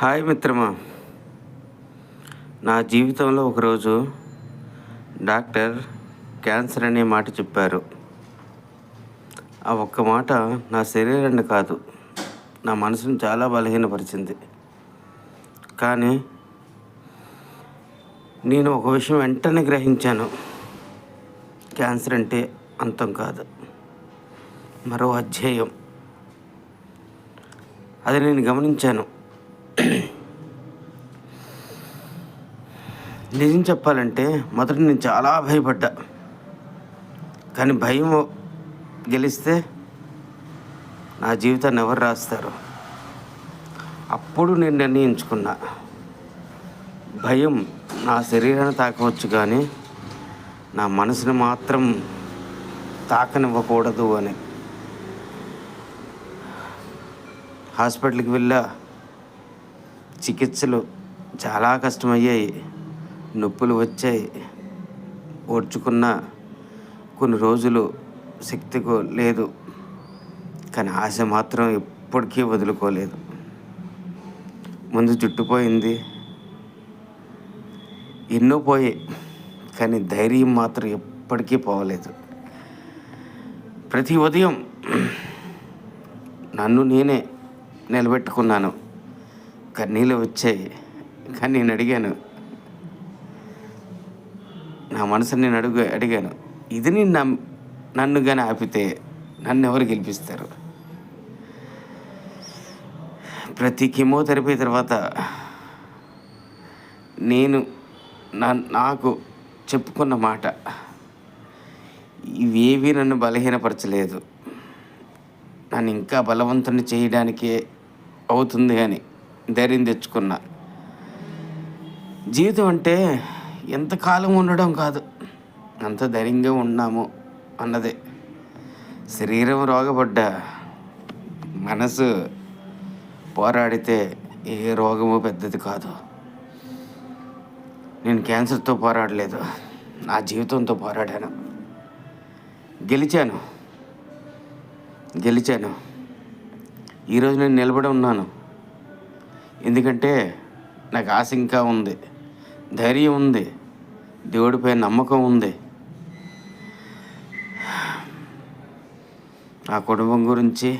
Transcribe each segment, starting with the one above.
Hi మిత్రమా. నా జీవితంలో ఒకరోజు డాక్టర్ క్యాన్సర్ అనే మాట చెప్పారు. ఆ ఒక్క మాట నా శరీరాన్ని కాదు నా మనసును చాలా బలహీనపరిచింది. కానీ నేను ఒక విషయం వెంటనే గ్రహించాను. క్యాన్సర్ అంటే అంతం కాదు మరో అధ్యాయం. అది నేను గమనించాను. నిజం చెప్పాలంటే మొదట నేను చాలా భయపడ్డా. కానీ భయం గెలిస్తే నా జీవితాన్ని ఎవరు రాస్తారు? అప్పుడు నేను నిర్ణయించుకున్నా. భయం నా శరీరాన్ని తాకవచ్చు కానీ నా మనసుని మాత్రం తాకనివ్వకూడదు అని. హాస్పిటల్కి వెళ్ళా. చికిత్సలు చాలా కష్టమయ్యాయి. నొప్పులు వచ్చాయి. ఓడ్చుకున్న కొన్ని రోజులు శక్తికు లేదు. కానీ ఆశ మాత్రం ఎప్పటికీ వదులుకోలేదు. ముందు జుట్టుపోయింది. ఎన్నో పోయాయి కానీ ధైర్యం మాత్రం ఎప్పటికీ పోవలేదు. ప్రతి ఉదయం నన్ను నేనే నిలబెట్టుకున్నాను. కన్నీళ్ళు వచ్చాయి. కానీ నేను అడిగాను నా మనసుని నేను అడుగు అడిగాను. ఇది నేను నమ్ నన్ను కానీ ఆపితే నన్ను ఎవరు గెలిపిస్తారు? ప్రతి కెమోథెరపీ తర్వాత నేను నా నాకు చెప్పుకున్న మాట ఇవేవి నన్ను బలహీనపరచలేదు. నన్ను ఇంకా బలవంతుని చేయడానికే అవుతుంది అని ధైర్యం తెచ్చుకున్నా. జీవితం అంటే ఎంతకాలం ఉండడం కాదు. అంత ధైర్యంగా ఉన్నాము అన్నదే. శరీరం రోగపడ్డ మనసు పోరాడితే ఏ రోగము పెద్దది కాదు. నేను క్యాన్సర్తో పోరాడలేదు. నా జీవితంతో పోరాడాను. గెలిచాను. గెలిచాను. ఈరోజు నేను నిలబడి ఉన్నాను. ఎందుకంటే నాకు ఆశ ఇంకా ఉంది. ధైర్యం ఉంది. దేవుడిపై నమ్మకం ఉంది. నా కుటుంబం గురించి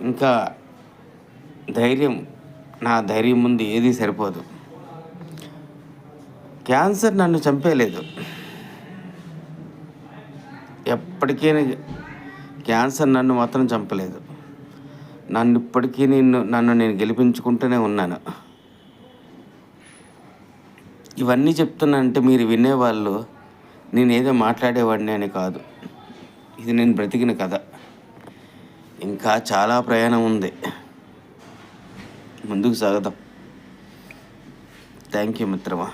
ఇంకా ధైర్యం నా ధైర్యం ముందు ఏది సరిపోదు. క్యాన్సర్ నన్ను చంపేయలేదు ఎప్పటికీ క్యాన్సర్ నన్ను మాత్రం చంపలేదు. నన్ను ఇప్పటికీ నిన్ను నన్ను నేను గెలిపించుకుంటూనే ఉన్నాను. ఇవన్నీ చెప్తున్నానంటే మీరు వినేవాళ్ళు నేను ఏదో మాట్లాడేవాడిని అని కాదు. ఇది నేను బ్రతికిన కథ. ఇంకా చాలా ప్రయాణం ఉంది. ముందుకు సాగదాం. థ్యాంక్ యూ మిత్రమా.